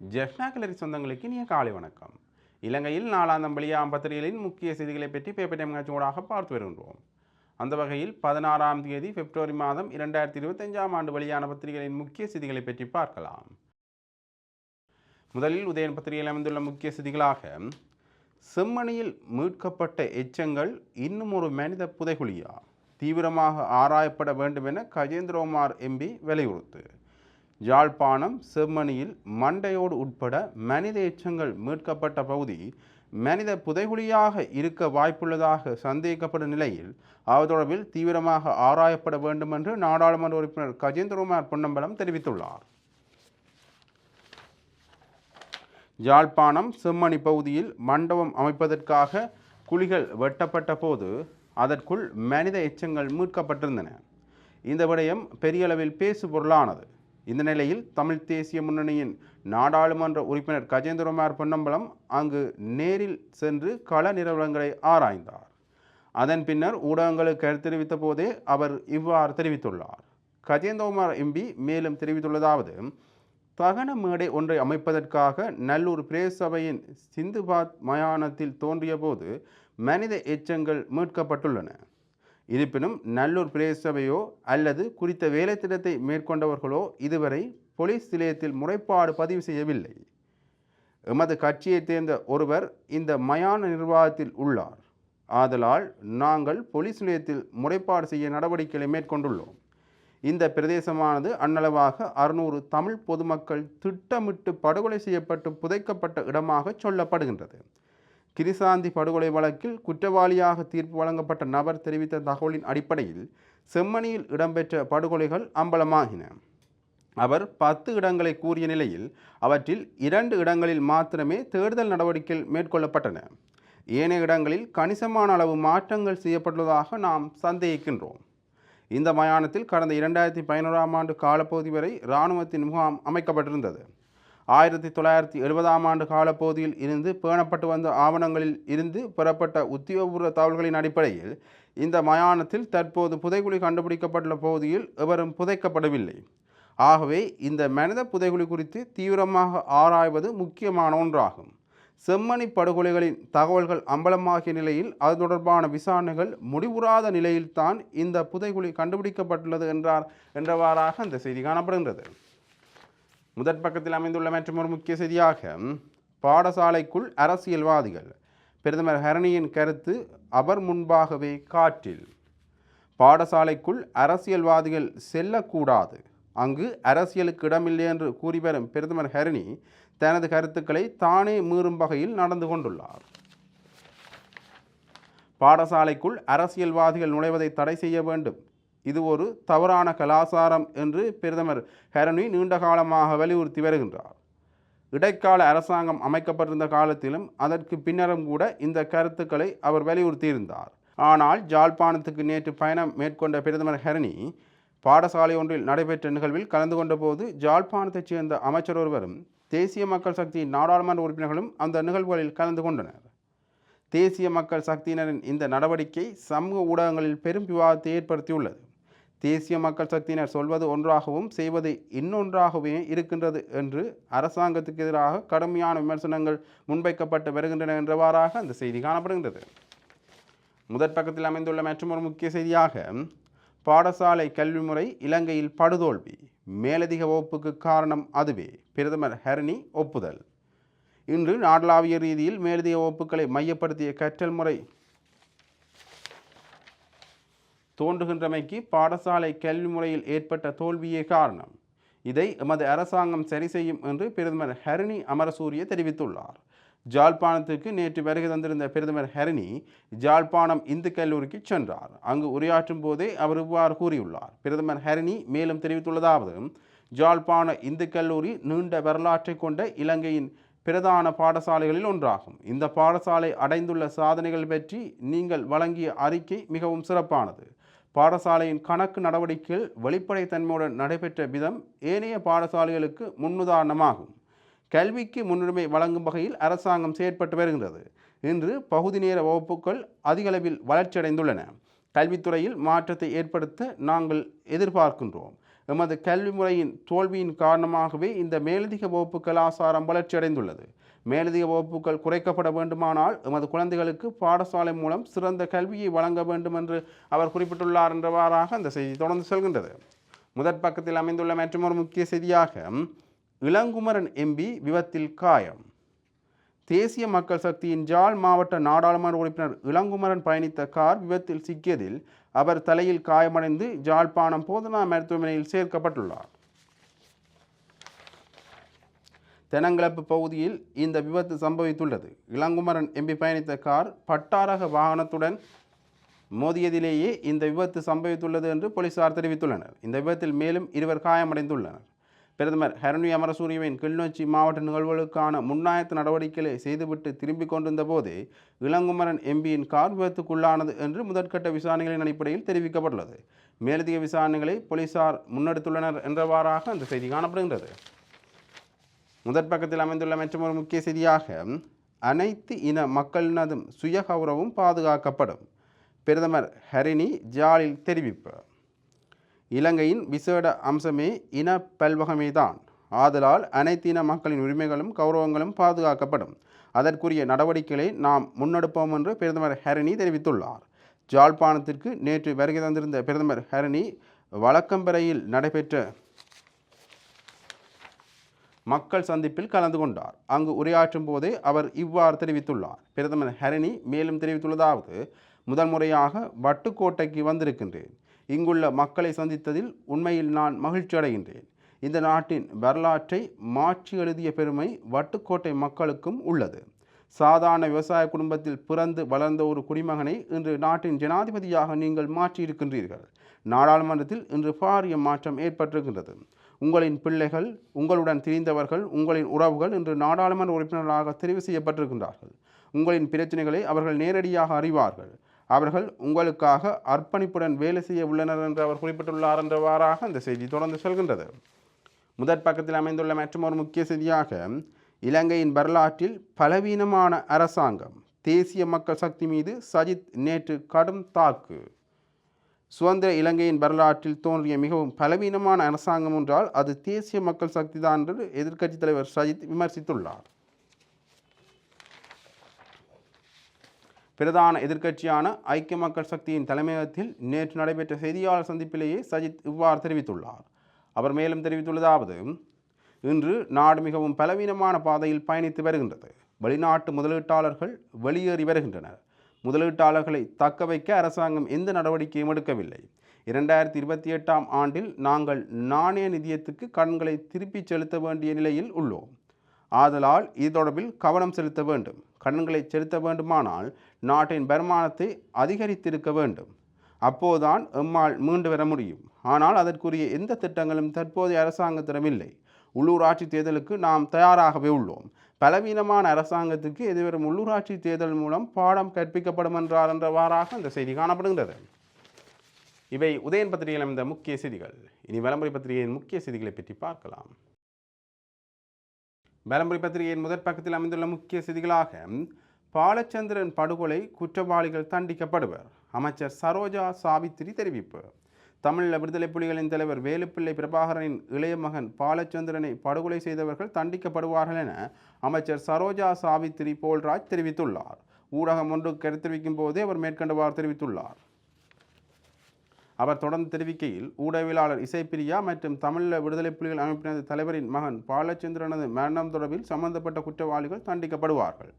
ஜெஃப்னா கிளரி சொந்தங்களுக்கு இனிய காலை வணக்கம். இலங்கையில் நாலாம் வெளியாம் பத்திரிகைகளின் முக்கிய செய்திகளை பற்றி பேப்பர் டைம் நிகழ்ச்சியோடாக பார்த்து வருகின்றோம். அந்த வகையில் பதினாறாம் தேதி பிப்ரவரி மாதம் இரண்டாயிரத்தி இருபத்தஞ்சாம் ஆண்டு வெளியான பத்திரிகைகளின் முக்கிய செய்திகளை பற்றி பார்க்கலாம். முதலில் உதயன் பத்திரிகையில் அமைந்துள்ள முக்கிய செய்திகளாக செம்மணியில் மீட்கப்பட்ட எச்சங்கள் இன்னும் ஒரு மனித புதைகுழியா? தீவிரமாக ஆராயப்பட வேண்டும் என கஜேந்திரகுமார் எம்பி வலியுறுத்து. யாழ்ப்பாணம் செம்மணியில் மண்டையோடு உட்பட மனித எச்சங்கள் மீட்கப்பட்ட பகுதி மனித புதைகுழியாக இருக்க வாய்ப்புள்ளதாக சந்தேகிக்கப்படும் நிலையில் அது தொடர்பில் தீவிரமாக ஆராயப்பட வேண்டும் என்று நாடாளுமன்ற உறுப்பினர் கஜேந்திரகுமார் பொன்னம்பலம் தெரிவித்துள்ளார். யாழ்ப்பாணம் செம்மணி பகுதியில் மண்டபம் அமைப்பதற்காக குழிகள் வெட்டப்பட்ட போது அதற்குள் மனித எச்சங்கள் மீட்கப்பட்டிருந்தன. இந்த விடயம் பெரியளவில் பேசு பொருளானது இந்த நிலையில் தமிழ் தேசிய முன்னணியின் நாடாளுமன்ற உறுப்பினர் கஜேந்திரமார் பொன்னம்பலம் அங்கு நேரில் சென்று கள நிறுவனங்களை ஆராய்ந்தார். அதன் பின்னர் ஊடகங்களுக்கு கருத்து தெரிவித்த போதே அவர் இவ்வாறு தெரிவித்துள்ளார். கஜேந்திரகுமார் எம்பி மேலும் தெரிவித்துள்ளதாவது தகன மேடை ஒன்றை அமைப்பதற்காக நல்லூர் பிரேசபையின் சிந்துபாத் மயானத்தில் தோன்றியபோது மனித எச்சங்கள் மீட்கப்பட்டுள்ளன. இருப்பினும் நல்லூர் பிரதேச சபையோ அல்லது குறித்த வேலைத்திட்டத்தை மேற்கொண்டவர்களோ இதுவரை போலீஸ் நிலையத்தில் முறைப்பாடு பதிவு செய்யவில்லை. எமது கட்சியைச் சேர்ந்த ஒருவர் இந்த மயான நிர்வாகத்தில் உள்ளார். ஆதலால் நாங்கள் போலீஸ் நிலையத்தில் முறைப்பாடு செய்ய நடவடிக்கைகளை மேற்கொண்டுள்ளோம். இந்த பிரதேசமானது அன்னளவாக அறுநூறு தமிழ் பொதுமக்கள் திட்டமிட்டு படுகொலை செய்யப்பட்டு புதைக்கப்பட்ட இடமாக சொல்லப்படுகின்றது. கிரிசாந்தி படுகொலை வழக்கில் குற்றவாளியாக தீர்ப்பு வழங்கப்பட்ட நபர் தெரிவித்த தகவலின் அடிப்படையில் செம்மணியில் இடம்பெற்ற படுகொலைகள் அம்பலமாகின. அவர் பத்து இடங்களை கூறிய நிலையில் அவற்றில் இரண்டு இடங்களில் மாத்திரமே தேடுதல் நடவடிக்கைகள் மேற்கொள்ளப்பட்டன. ஏனைய இடங்களில் கணிசமான அளவு மாற்றங்கள் செய்யப்பட்டுள்ளதாக நாம் சந்தேகிக்கின்றோம். இந்த மயானத்தில் கடந்த இரண்டாயிரத்தி பதினோராம் ஆண்டு காலப்பகுதி வரை இராணுவத்தின் முகாம் அமைக்கப்பட்டிருந்தது. ஆயிரத்தி தொள்ளாயிரத்தி எழுபதாம் ஆண்டு காலப்பகுதியில் இருந்து பேணப்பட்டு வந்த ஆவணங்களில் இருந்து பெறப்பட்ட உத்தியோகபூர்வ தகவல்களின் அடிப்படையில் இந்த மயானத்தில் தற்போது புதைகுழி கண்டுபிடிக்கப்பட்டுள்ள பகுதியில் எவரும் புதைக்கப்படவில்லை. ஆகவே இந்த மனித புதைகுழி குறித்து தீவிரமாக ஆராய்வது முக்கியமான ஒன்றாகும். செம்மணி படுகொலைகளின் தகவல்கள் அம்பலமாகிய நிலையில் அது தொடர்பான விசாரணைகள் முடிவுறாத நிலையில்தான் இந்த புதைகுழி கண்டுபிடிக்கப்பட்டுள்ளது என்றார் என்றவாறாக அந்த செய்தி காணப்படுகின்றது. முதற் பக்கத்தில் அமைந்துள்ள மற்றொரு முக்கிய செய்தியாக பாடசாலைக்குள் அரசியல்வாதிகள் பிரதமர் ஹரணியின் கருத்து அவர் முன்பாகவே காற்றில். பாடசாலைக்குள் அரசியல்வாதிகள் செல்லக்கூடாது. அங்கு அரசியலுக்கு இடமில்லை என்று கூறி வரும் பிரதமர் ஹரணி தனது கருத்துக்களை தானே மீறும் வகையில் நடந்து கொண்டுள்ளார். பாடசாலைக்குள் அரசியல்வாதிகள் நுழைவதை தடை செய்ய வேண்டும். இது ஒரு தவறான கலாசாரம் என்று பிரதமர் ஹரணி நீண்ட காலமாக வலியுறுத்தி வருகின்றார். இடைக்கால அரசாங்கம் அமைக்கப்பட்டிருந்த காலத்திலும் அதற்கு பின்னரும் கூட இந்த கருத்துக்களை அவர் வலியுறுத்தியிருந்தார். ஆனால் ஜாழ்ப்பாணத்துக்கு நேற்று பயணம் மேற்கொண்ட பிரதமர் ஹரணி பாடசாலை ஒன்றில் நடைபெற்ற நிகழ்வில் கலந்து கொண்டபோது ஜாழ்ப்பாணத்தைச் சேர்ந்த அமைச்சர் ஒருவரும் தேசிய மக்கள் சக்தியின் நாடாளுமன்ற உறுப்பினர்களும் அந்த நிகழ்வுகளில் கலந்து கொண்டனர். தேசிய மக்கள் சக்தியினரின் இந்த நடவடிக்கை சமூக ஊடகங்களில் பெரும் விவாதத்தை ஏற்படுத்தியுள்ளது. தேசிய மக்கள் சக்தியினர் சொல்வது ஒன்றாகவும் செய்வது இன்னொன்றாகவே இருக்கின்றது என்று அரசாங்கத்துக்கு எதிராக கடுமையான விமர்சனங்கள் முன்வைக்கப்பட்டு வருகின்றன என்றவாறாக அந்த செய்தி காணப்படுகின்றது. முதற் பக்கத்தில் அமைந்துள்ள மற்றொரு முக்கிய செய்தியாக பாடசாலை கல்வி முறை இலங்கையில் படுதோல்வி மேலதிக வகுப்புக்கு காரணம் அதுவே பிரதமர் ஹரணி ஒப்புதல். இன்று நாடளாவிய ரீதியில் மேலதிக வகுப்புகளை மையப்படுத்திய கற்றல் முறை தோன்றுகின்றமைக்கு பாடசாலை கல்வி முறையில் ஏற்பட்ட தோல்வியே காரணம். இதை எமது அரசாங்கம் சரி செய்யும் என்று பிரதமர் ஹரிணி அமரசூரிய தெரிவித்துள்ளார். ஜாழ்ப்பாணத்துக்கு நேற்று வருகை தந்திருந்த பிரதமர் ஹரிணி ஜாழ்ப்பாணம் இந்து கல்லூரிக்கு சென்றார். அங்கு உரையாற்றும் போதே அவர் இவ்வாறு கூறியுள்ளார். பிரதமர் ஹரிணி மேலும் தெரிவித்துள்ளதாவது ஜாழ்ப்பாண இந்து கல்லூரி நீண்ட வரலாற்றை கொண்ட இலங்கையின் பிரதான பாடசாலைகளில் ஒன்றாகும். இந்த பாடசாலை அடைந்துள்ள சாதனைகள் பற்றி நீங்கள் வழங்கிய அறிக்கை மிகவும் சிறப்பானது. பாடசாலையின் கணக்கு நடவடிக்கைகள் வெளிப்படைத்தன்மையுடன் நடைபெற்ற விதம் ஏனைய பாடசாலைகளுக்கு முன்னுதாரணமாகும். கல்விக்கு முன்னுரிமை வழங்கும் வகையில் அரசாங்கம் செயற்பட்டு வருகின்றது. இன்று பகுதி நேர வகுப்புகள் அதிகளவில் வளர்ச்சியடைந்துள்ளன. கல்வித்துறையில் மாற்றத்தை ஏற்படுத்த நாங்கள் எதிர்பார்க்கின்றோம். எமது கல்வி முறையின் தோல்வியின் காரணமாகவே இந்த மேலதிக வகுப்பு கலாச்சாரம் வளர்ச்சியடைந்துள்ளது. மேலதிக வகுப்புகள் குறைக்கப்பட வேண்டுமானால் எமது குழந்தைகளுக்கு பாடசாலை மூலம் சிறந்த கல்வியை வழங்க வேண்டும் என்று அவர் குறிப்பிட்டுள்ளார் என்றவாறாக அந்த செய்தி தொடர்ந்து செல்கின்றது. முதற் பக்கத்தில் அமைந்துள்ள மற்றொரு முக்கிய செய்தியாக இளங்குமரன் எம்பி விபத்தில் காயம். தேசிய மக்கள் சக்தியின் ஜாழ் மாவட்ட நாடாளுமன்ற உறுப்பினர் இளங்குமரன் பயணித்த கார் விபத்தில் சிக்கியதில் அவர் தலையில் காயமடைந்து ஜாழ்ப்பாணம் போதனா மருத்துவமனையில் சேர்க்கப்பட்டுள்ளார். தெனங்கிழப்பு பகுதியில் இந்த விபத்து சம்பவித்துள்ளது. இளங்குமரன் எம்பி பயணித்த கார் பட்டாரக வாகனத்துடன் மோதியதிலேயே இந்த விபத்து சம்பவித்துள்ளது என்று போலீசார் தெரிவித்துள்ளனர். இந்த விபத்தில் மேலும் இருவர் காயமடைந்துள்ளனர். பிரதமர் ஹரணி அமரசூரியவின் கிளிநொச்சி மாவட்ட நிகழ்வுகளுக்கான முன்னாயத்த நடவடிக்கைகளை செய்துவிட்டு திரும்பிக் கொண்டிருந்த போது இளங்குமரன் எம்பியின் கார் விபத்துக்குள்ளானது என்று முதற்கட்ட விசாரணைகளின் அடிப்படையில் தெரிவிக்கப்பட்டுள்ளது. மேலதிக விசாரணைகளை போலீசார் முன்னெடுத்துள்ளனர் என்றவாறாக அந்த செய்தி காணப்படுகின்றது. முதற் பக்கத்தில் அமைந்துள்ள மற்றொரு முக்கிய செய்தியாக அனைத்து இன மக்களினதும் சுயகௌரவம் பாதுகாக்கப்படும். பிரதமர் ஹரிணி ஜாலில் தெரிவிப்பு. இலங்கையின் விசேட அம்சமே இன பல்வகமே தான் ஆதலால் அனைத்து இன மக்களின் உரிமைகளும் கௌரவங்களும் பாதுகாக்கப்படும். அதற்குரிய நடவடிக்கைகளை நாம் முன்னெடுப்போம் என்று பிரதமர் ஹரணி தெரிவித்துள்ளார். ஜாழ்ப்பாணத்திற்கு நேற்று வருகை தந்திருந்த பிரதமர் ஹரணி வழக்கம்பறையில் நடைபெற்ற மக்கள் சந்திப்பில் கலந்து கொண்டார். அங்கு உரையாற்றும் போதே அவர் இவ்வாறு தெரிவித்துள்ளார். பிரதமர் ஹரணி மேலும் தெரிவித்துள்ளதாவது முதல் முறையாக வட்டுக்கோட்டைக்கு வந்திருக்கின்றேன். இங்குள்ள மக்களை சந்தித்ததில் உண்மையில் நான் மகிழ்ச்சி அடைகின்றேன். இந்த நாட்டின் வரலாற்றை மாற்றி எழுதிய பெருமை வட்டுக்கோட்டை மக்களுக்கும் உள்ளது. சாதாரண விவசாய குடும்பத்தில் பிறந்து வளர்ந்த ஒரு குடிமகனை இன்று நாட்டின் ஜனாதிபதியாக நீங்கள் மாற்றியிருக்கின்றீர்கள். நாடாளுமன்றத்தில் இன்று பாரிய மாற்றம் ஏற்பட்டிருக்கின்றது. உங்களின் பிள்ளைகள் உங்களுடன் திரிந்தவர்கள் உங்களின் உறவுகள் இன்று நாடாளுமன்ற உறுப்பினர்களாக தெரிவு செய்யப்பட்டிருக்கின்றார்கள். உங்களின் பிரச்சனைகளை அவர்கள் நேரடியாக அறிவார்கள். அவர்கள் உங்களுக்காக அர்ப்பணிப்புடன் வேலை செய்ய உள்ளனர் என்று அவர் குறிப்பிட்டுள்ளார் என்றவாறாக அந்த செய்தி தொடர்ந்து செல்கின்றது. முதற் பக்கத்தில் அமைந்துள்ள மற்றும் ஒரு முக்கிய செய்தியாக இலங்கையின் வரலாற்றில் பலவீனமான அரசாங்கம் தேசிய மக்கள் சக்தி மீது சஜித் நேற்று கடும் தாக்கு. சுதந்திர இலங்கையின் வரலாற்றில் தோன்றிய மிகவும் பலவீனமான அரசாங்கம் என்றால் அது தேசிய மக்கள் சக்தி தான் என்று எதிர்க்கட்சித் தலைவர் சஜித் விமர்சித்துள்ளார். பிரதான எதிர்க்கட்சியான ஐக்கிய மக்கள் சக்தியின் தலைமையகத்தில் நேற்று நடைபெற்ற செய்தியாளர் சந்திப்பிலேயே சஜித் இவ்வாறு தெரிவித்துள்ளார். அவர் மேலும் தெரிவித்துள்ளதாவது இன்று நாடு மிகவும் பலவீனமான பாதையில் பயணித்து வருகின்றது. வெளிநாட்டு முதலீட்டாளர்கள் வெளியேறி வருகின்றனர். முதலீட்டாளர்களை தக்க வைக்க அரசாங்கம் எந்த நடவடிக்கையும் எடுக்கவில்லை. இரண்டாயிரத்தி இருபத்தி எட்டாம் ஆண்டில் நாங்கள் நாணய நிதியத்துக்கு கடன்களை திருப்பிச் செலுத்த வேண்டிய நிலையில் உள்ளோம். ஆதலால் இது தொடர்பில் கவனம் செலுத்த வேண்டும். கடன்களை செலுத்த வேண்டுமானால் நாட்டின் வருமானத்தை அதிகரித்திருக்க வேண்டும். அப்போதுதான் எம்மால் மீண்டு வர முடியும். ஆனால் அதற்குரிய எந்த திட்டங்களும் தற்போதைய அரசாங்கத்திடமில்லை உள்ளூராட்சி தேர்தலுக்கு நாம் தயாராகவே உள்ளோம். பலவீனமான அரசாங்கத்துக்கு எதிர்வரும் உள்ளூராட்சி தேர்தல் மூலம் பாடம் கற்பிக்கப்படும் என்றார் என்றவாறாக அந்த செய்தி காணப்படுகின்றது. இவை உதயன் பத்திரிகையில் அமைந்த முக்கிய செய்திகள். இனி விளம்பர பத்திரிகையின் முக்கிய செய்திகளை பற்றி பார்க்கலாம். விளம்பர பத்திரிகையின் முதற் பக்கத்தில் அமைந்துள்ள முக்கிய செய்திகளாக பாலச்சந்திரன் படுகொலை குற்றவாளிகள் தண்டிக்கப்படுவர். அமைச்சர் சரோஜா சாவித்திரி தெரிவிப்பு. தமிழீழ விடுதலை புலிகளின் தலைவர் வேலுப்பிள்ளை பிரபாகரனின் இளைய மகன் பாலச்சந்திரனை படுகொலை செய்தவர்கள் தண்டிக்கப்படுவார்கள் என அமைச்சர் சரோஜா சாவித்திரி போல்ராஜ் தெரிவித்துள்ளார். ஊடகம் ஒன்று கருத்தெரிவிக்கும் போதே அவர் மேற்கண்டவாறு தெரிவித்துள்ளார். அவர் தொடர்ந்து தெரிவிக்கையில் ஊடகவியலாளர் இசைப்பிரியா மற்றும் தமிழீழ விடுதலை புலிகள் அமைப்பினது தலைவரின் மகன் பாலச்சந்திரனது மரணம் தொடர்பில் சம்பந்தப்பட்ட குற்றவாளிகள் தண்டிக்கப்படுவார்கள்.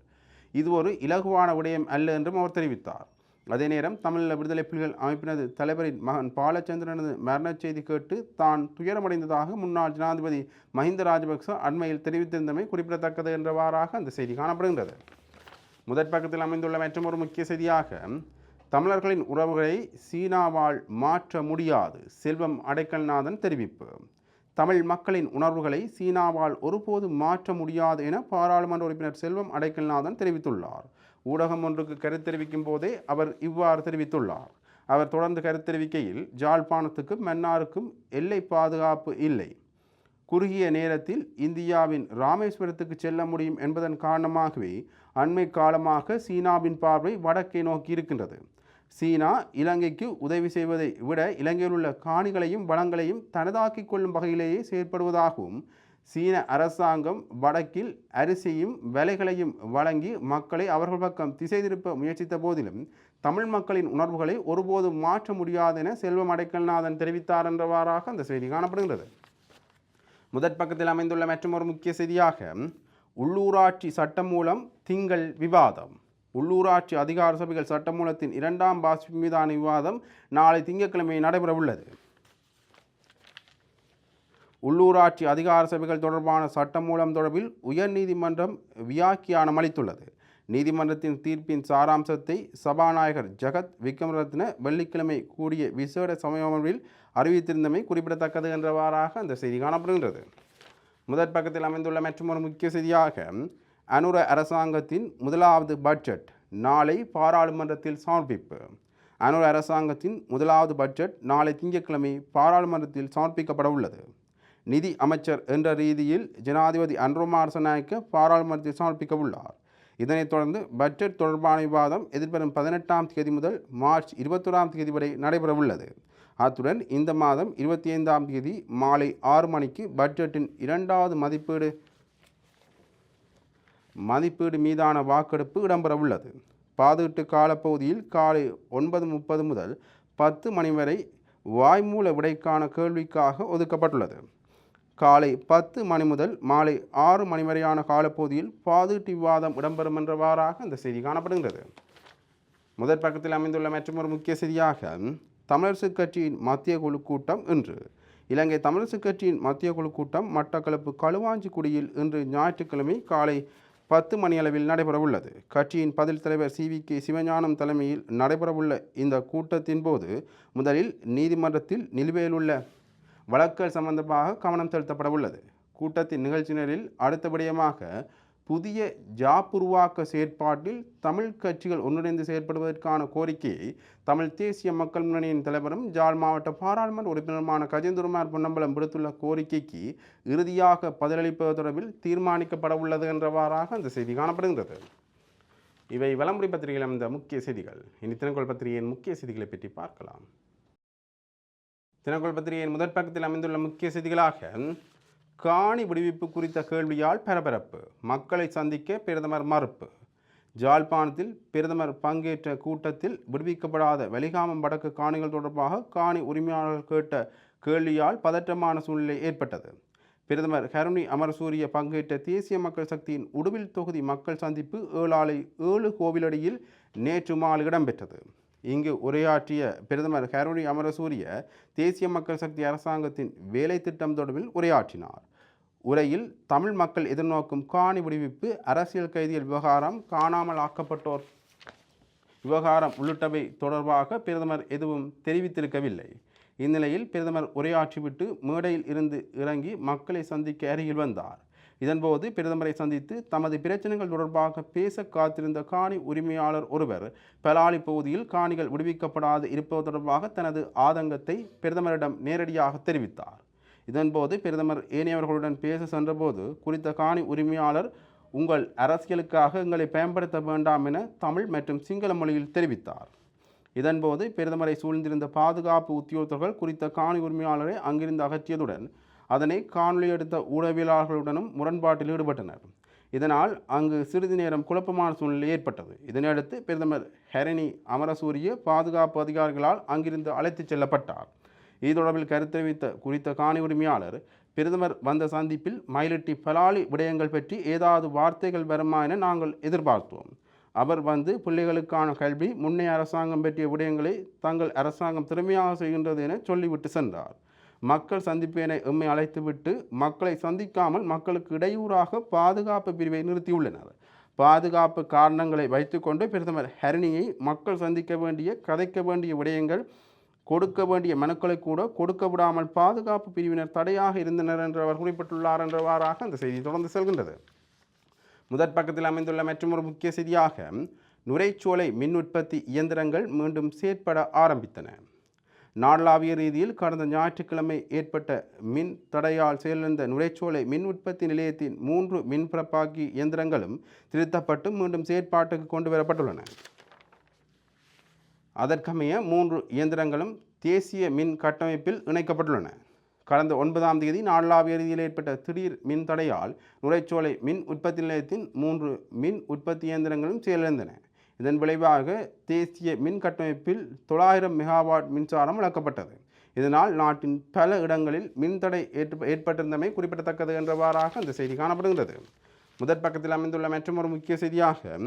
இது ஒரு இலகுவான விடயம் அல்ல என்றும் அவர் தெரிவித்தார். அதே நேரம் தமிழ் விடுதலை புலிகள் அமைப்பினது தலைவரின் மகன் பாலச்சந்திரனது மரணச் செய்தி கேட்டு தான் துயரமடைந்ததாக முன்னாள் ஜனாதிபதி மஹிந்த ராஜபக்ச அண்மையில் தெரிவித்திருந்தமை குறிப்பிடத்தக்கது என்றவாறாக அந்த செய்தி காணப்படுகின்றது. முதற் பக்கத்தில் அமைந்துள்ள மற்றொரு முக்கிய செய்தியாக தமிழர்களின் உறவுகளை சீனாவால் மாற்ற முடியாது செல்வம் அடைக்கல்நாதன் தெரிவிப்பு. தமிழ் மக்களின் உணர்வுகளை சீனாவால் ஒருபோதும் மாற்ற முடியாது என பாராளுமன்ற உறுப்பினர் செல்வம் அடைக்கல்நாதன் தெரிவித்துள்ளார். ஊடகம் ஒன்றுக்கு கருத்து தெரிவிக்கும் போதே அவர் இவ்வாறு தெரிவித்துள்ளார். அவர் தொடர்ந்து கருத்து தெரிவிக்கையில் ஜாழ்ப்பாணத்துக்கும் மன்னாருக்கும் எல்லை பாதுகாப்பு இல்லை. குறுகிய நேரத்தில் இந்தியாவின் ராமேஸ்வரத்துக்கு செல்ல முடியும் என்பதன் காரணமாகவே அண்மை காலமாக சீனாவின் பார்வை வடக்கே நோக்கி இருக்கின்றது. சீனா இலங்கைக்கு உதவி செய்வதை விட இலங்கையில் உள்ள காணிகளையும் வளங்களையும் தனதாக்கிக் கொள்ளும் வகையிலேயே செயற்படுவதாகவும் சீன அரசாங்கம் வடக்கில் அரிசியும் விலைகளையும் வழங்கி மக்களை அவர்கள் பக்கம் திசை திருப்ப முயற்சித்த போதிலும் தமிழ் மக்களின் உணர்வுகளை ஒருபோதும் மாற்ற முடியாது என செல்வம் அடைக்கல்நாதன் தெரிவித்தார் என்றவாறாக அந்த செய்தி காணப்படுகிறது முதற் பக்கத்தில் அமைந்துள்ள மற்றொரு முக்கிய செய்தியாக உள்ளூராட்சி சட்டம் மூலம் திங்கள் விவாதம். உள்ளூராட்சி அதிகார சபைகள் சட்டமூலத்தின் இரண்டாம் வாசிப்பு மீதான விவாதம் நாளை திங்கட்கிழமை நடைபெறவுள்ளது. உள்ளூராட்சி அதிகார சபைகள் தொடர்பான சட்டமூலம் தொடர்பில் உயர்நீதிமன்றம் வியாக்கியானம் அளித்துள்ளது. நீதிமன்றத்தின் தீர்ப்பின் சாராம்சத்தை சபாநாயகர் ஜெகத் விக்ரமரத்ன வெள்ளிக்கிழமை கூடிய விசேட சமயமர்வில் அறிவித்திருந்தமை குறிப்பிடத்தக்கது என்றவாறாக அந்த செய்தி காணப்படுகின்றது. முதற் பக்கத்தில் அமைந்துள்ள மற்றொரு முக்கிய செய்தியாக அனுர அரசாங்கத்தின் முதலாவது பட்ஜெட் நாளை பாராளுமன்றத்தில் சமர்ப்பிப்பு. அனுர அரசாங்கத்தின் முதலாவது பட்ஜெட் நாளை திங்கட்கிழமை பாராளுமன்றத்தில் சமர்ப்பிக்கப்பட உள்ளது நிதி அமைச்சர் என்ற ரீதியில் ஜனாதிபதி அன்ரோமார் சனாய்க்கு பாராளுமன்றத்தில் சமர்ப்பிக்க உள்ளார் இதனைத் தொடர்ந்து பட்ஜெட் தொடர்பான விவாதம் எதிர்வரும் பதினெட்டாம் தேதி முதல் மார்ச் இருபத்தொராம் தேதி வரை நடைபெறவுள்ளது. அத்துடன் இந்த மாதம் இருபத்தி ஐந்தாம் தேதி மாலை ஆறு மணிக்கு பட்ஜெட்டின் இரண்டாவது மதிப்பீடு மதிப்பீடு மீதான வாக்கெடுப்பு இடம்பெறவுள்ளது. பாதுகாட்டு காலப்பகுதியில் காலை ஒன்பது முப்பது முதல் பத்து மணி வரை வாய்மூல விடைக்கான கேள்விக்காக ஒதுக்கப்பட்டுள்ளது. காலை பத்து மணி முதல் மாலை ஆறு மணி வரையான காலப்பகுதியில் பாதுகாட்டு விவாதம் இடம்பெறும் என்றவாறாக இந்த செய்தி காணப்படுகிறது முதற் பக்கத்தில் அமைந்துள்ள மற்றொரு முக்கிய செய்தியாக தமிழரசு கட்சியின் மத்திய குழு கூட்டம் இன்று. இலங்கை தமிழரசு கட்சியின் மத்திய குழு கூட்டம் மட்டக்களப்பு களுவாஞ்சிக்குடியில் இன்று ஞாயிற்றுக்கிழமை காலை பத்து மணியளவில் நடைபெறவுள்ளது. கட்சியின் பதில் தலைவர் சி. வி. கே. சிவஞானம் தலைமையில் நடைபெறவுள்ள இந்த கூட்டத்தின் போது முதலில் நீதிமன்றத்தில் நிலுவையில் உள்ள வழக்குகள் சம்பந்தமாக கவனம் செலுத்தப்பட உள்ளது. கூட்டத்தின் நிகழ்ச்சியினரில் அடுத்தபடியமாக புதிய ஜாப் உருவாக்க செயற்பாட்டில் தமிழ் கட்சிகள் ஒன்றிணைந்து செயற்படுவதற்கான கோரிக்கையை தமிழ் தேசிய மக்கள் முன்னணியின் தலைவரும் ஜாழ் மாவட்ட பாராளுமன்ற உறுப்பினருமான கஜேந்திரமார் பொன்னம்பலம் விடுத்துள்ள கோரிக்கைக்கு இறுதியாக பதிலளிப்பது தொடர்பில் தீர்மானிக்கப்பட உள்ளது என்றவாறாக அந்த செய்தி காணப்படுகின்றது. இவை வலமுறை பத்திரிகையில் அமைந்த முக்கிய செய்திகள். இனி தினக்கோள் பத்திரிகையின் முக்கிய செய்திகளை பற்றி பார்க்கலாம். தினக்குள் பத்திரிகையின் முதற் பக்கத்தில் அமைந்துள்ள முக்கிய செய்திகளாக காணி விடுவிப்பு குறித்த கேள்வியால் பரபரப்பு மக்களை சந்திக்க பிரதமர் மறுப்பு ஜாழ்ப்பாணத்தில் பிரதமர் பங்கேற்ற கூட்டத்தில் விடுவிக்கப்படாத வலிகாமம் வடக்கு காணிகள் தொடர்பாக காணி உரிமையாளர்கள் கேட்ட கேள்வியால் பதற்றமான சூழ்நிலை ஏற்பட்டது. பிரதமர் கருணி அமரசூரிய பங்கேற்ற தேசிய மக்கள் சக்தியின் உடுவில் தொகுதி மக்கள் சந்திப்பு ஏழாலை ஏழு கோவிலடியில் நேற்று மாலை இடம்பெற்றது. இங்கு உரையாற்றிய பிரதமர் ஹெரோனி அமரசூரிய தேசிய மக்கள் சக்தி அரசாங்கத்தின் வேலை திட்டம் தொடர்பில் உரையாற்றினார். உரையில் தமிழ் மக்கள் எதிர்நோக்கும் காணி விடுவிப்பு அரசியல் கைதிகள் விவகாரம் காணாமல் ஆக்கப்பட்டோர் விவகாரம் உள்ளிட்டவை தொடர்பாக பிரதமர் எதுவும் தெரிவித்திருக்கவில்லை. இந்நிலையில் பிரதமர் உரையாற்றிவிட்டு மேடையில் இருந்து இறங்கி மக்களை சந்திக்க அருகில் வந்தார். இதன்போது பிரதமரை சந்தித்து தமது பிரச்சனைகள் தொடர்பாக பேச காத்திருந்த காணி உரிமையாளர் ஒருவர் பலாலி பகுதியில் காணிகள் விடுவிக்கப்படாது இருப்பது தொடர்பாக தனது ஆதங்கத்தை பிரதமரிடம் நேரடியாக தெரிவித்தார். இதன்போது பிரதமர் ஏனையவர்களுடன் பேச சென்றபோது குறித்த காணி உரிமையாளர் உங்கள் அரசியலுக்காக எங்களை பயன்படுத்த வேண்டாம் என தமிழ் மற்றும் சிங்கள மொழியில் தெரிவித்தார். இதன்போது பிரதமரை சூழ்ந்திருந்த பாதுகாப்பு உத்தியோகத்தர்கள் குறித்த காணி உரிமையாளரை அங்கிருந்து அகற்றியதுடன் அதனை காணொலி எடுத்த ஊடகவியலாளர்களுடனும் முரண்பாட்டில் ஈடுபட்டனர். இதனால் அங்கு சிறிது நேரம் குழப்பமான சூழ்நிலை ஏற்பட்டது. இதனையடுத்து பிரதமர் ஹரணி அமரசூரிய பாதுகாப்பு அதிகாரிகளால் அங்கிருந்து அழைத்துச் செல்லப்பட்டார். இது தொடர்பில் கருத்து குறித்த காணி உரிமையாளர் பிரதமர் வந்த சந்திப்பில் மயிலிட்டி பலாலி விடயங்கள் பற்றி ஏதாவது வார்த்தைகள் வருமா என நாங்கள் எதிர்பார்த்தோம். அவர் வந்து பிள்ளைகளுக்கான கல்வி முன்னைய அரசாங்கம் பற்றிய விடயங்களை தங்கள் அரசாங்கம் திறமையாக செய்கின்றது என சொல்லிவிட்டு சென்றார். மக்கள் சந்திப்பேனை எம்மை அழைத்துவிட்டு மக்களை சந்திக்காமல் மக்களுக்கு இடையூறாக பாதுகாப்பு பிரிவை நிறுத்தியுள்ளனர். பாதுகாப்பு காரணங்களை வைத்துக்கொண்டு பிரதமர் ஹரிணியை மக்கள் சந்திக்க வேண்டிய கதைக்க வேண்டிய விடயங்கள் கொடுக்க வேண்டிய மனுக்களை கூட கொடுக்க விடாமல் பாதுகாப்பு பிரிவினர் தடையாக இருந்தனர் என்று அவர் குறிப்பிட்டுள்ளார் என்றவாறாக அந்த செய்தி தொடர்ந்து செல்கின்றது. முதற் பக்கத்தில் அமைந்துள்ள மற்றொரு முக்கிய செய்தியாக நுரைச்சோலை மின் உற்பத்தி இயந்திரங்கள் மீண்டும் செயற்பட ஆரம்பித்தன. நாடளாவிய ரீதியில் கடந்த ஞாயிற்றுக்கிழமை ஏற்பட்ட மின் தடையால் செயலிழந்த நுரைச்சோலை மின் உற்பத்தி நிலையத்தின் மூன்று மின்பிறப்பாக்கி இயந்திரங்களும் திருத்தப்பட்டு மீண்டும் செயற்பாட்டுக்கு கொண்டு வரப்பட்டுள்ளன. அதற்கமைய மூன்று இயந்திரங்களும் தேசிய மின் கட்டமைப்பில் இணைக்கப்பட்டுள்ளன. கடந்த ஒன்பதாம் தேதி நாடளாவிய ரீதியில் ஏற்பட்ட திடீர் மின் தடையால் நுரைச்சோலை மின் உற்பத்தி நிலையத்தின் மூன்று மின் உற்பத்தி இயந்திரங்களும் செயலிழந்தன. இதன் விளைவாக தேசிய மின் கட்டமைப்பில் தொள்ளாயிரம் மெகாவாட் மின்சாரம் இழக்கப்பட்டது இதனால் நாட்டின் பல இடங்களில் மின்தடை ஏற்ப ஏற்பட்டிருந்தமை குறிப்பிடத்தக்கது என்றவாறாக அந்த செய்தி காணப்படுகிறது முதற் பக்கத்தில் அமைந்துள்ள மற்றொரு முக்கிய செய்தியாக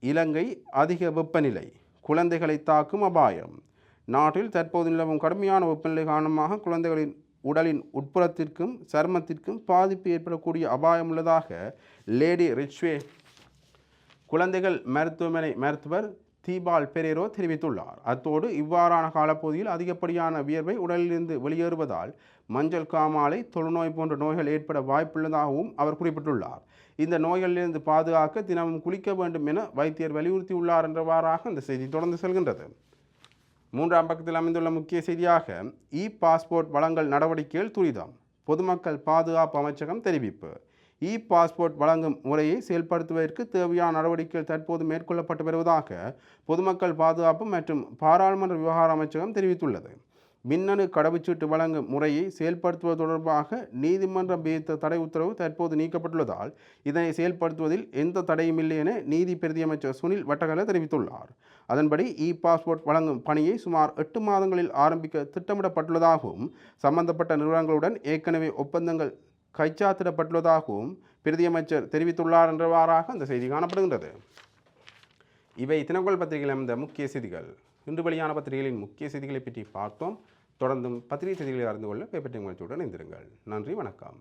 இலங்கை அதிக வெப்பநிலை குழந்தைகளை தாக்கும் அபாயம். நாட்டில் தற்போது நிலவும் கடுமையான வெப்பநிலை காரணமாக குழந்தைகளின் உடலின் உட்புறத்திற்கும் சருமத்திற்கும் பாதிப்பு ஏற்படக்கூடிய அபாயம் உள்ளதாக லேடி ரிச்வே குழந்தைகள் மருத்துவமனை மருத்துவர் தீபால் பெரேரோ தெரிவித்துள்ளார். அத்தோடு இவ்வாறான காலப்பகுதியில் அதிகப்படியான வியர்வை உடலிலிருந்து வெளியேறுவதால் மஞ்சள் காமாலை தொழுநோய் போன்ற நோய்கள் ஏற்பட வாய்ப்புள்ளதாகவும் அவர் குறிப்பிட்டுள்ளார். இந்த நோய்களிலிருந்து பாதுகாக்க தினமும் குளிக்க வேண்டும் என வைத்தியர் வலியுறுத்தியுள்ளார் என்றவாறாக இந்த செய்தி தொடர்ந்து செல்கின்றது. மூன்றாம் பக்கத்தில் அமைந்துள்ள முக்கிய செய்தியாக இ பாஸ்போர்ட் வழங்கல் நடவடிக்கைகள் துரிதம். பொதுமக்கள் பாதுகாப்பு அமைச்சகம் தெரிவிப்பு. இ பாஸ்போர்ட் வழங்கும் முறையை செயல்படுத்துவதற்கு தேவையான நடவடிக்கைகள் தற்போது மேற்கொள்ளப்பட்டு வருவதாக பொதுமக்கள் பாதுகாப்பு மற்றும் பாராளுமன்ற விவகார அமைச்சகம் தெரிவித்துள்ளது. மின்னணு கடவுச்சீட்டு வழங்கும் முறையை செயல்படுத்துவது தொடர்பாக நீதிமன்றம் விதித்த தடை உத்தரவு தற்போது நீக்கப்பட்டுள்ளதால் இதனை செயல்படுத்துவதில் எந்த தடையும் இல்லை என நீதி பிரதியமைச்சர் சுனில் வட்டகல தெரிவித்துள்ளார். அதன்படி இ பாஸ்போர்ட் வழங்கும் பணியை சுமார் எட்டு மாதங்களில் ஆரம்பிக்க திட்டமிடப்பட்டுள்ளதாகவும் சம்பந்தப்பட்ட நிறுவனங்களுடன் ஏற்கனவே ஒப்பந்தங்கள் கைச்சாத்திடப்பட்டுள்ளதாகவும் பிரதியமைச்சர் தெரிவித்துள்ளார் என்றவாறாக அந்த செய்தி காணப்படுகின்றது. இவை தினக்குள் பத்திரிகையில் அமைந்த முக்கிய செய்திகள். இன்று வெளியான பத்திரிகைகளின் முக்கிய செய்திகளை பற்றி பார்த்தோம். தொடர்ந்தும் பத்திரிகை செய்திகளை அறிந்து கொள்ள பேப்பர் நிகழ்ச்சியுடன் இணைந்திருங்கள். நன்றி வணக்கம்.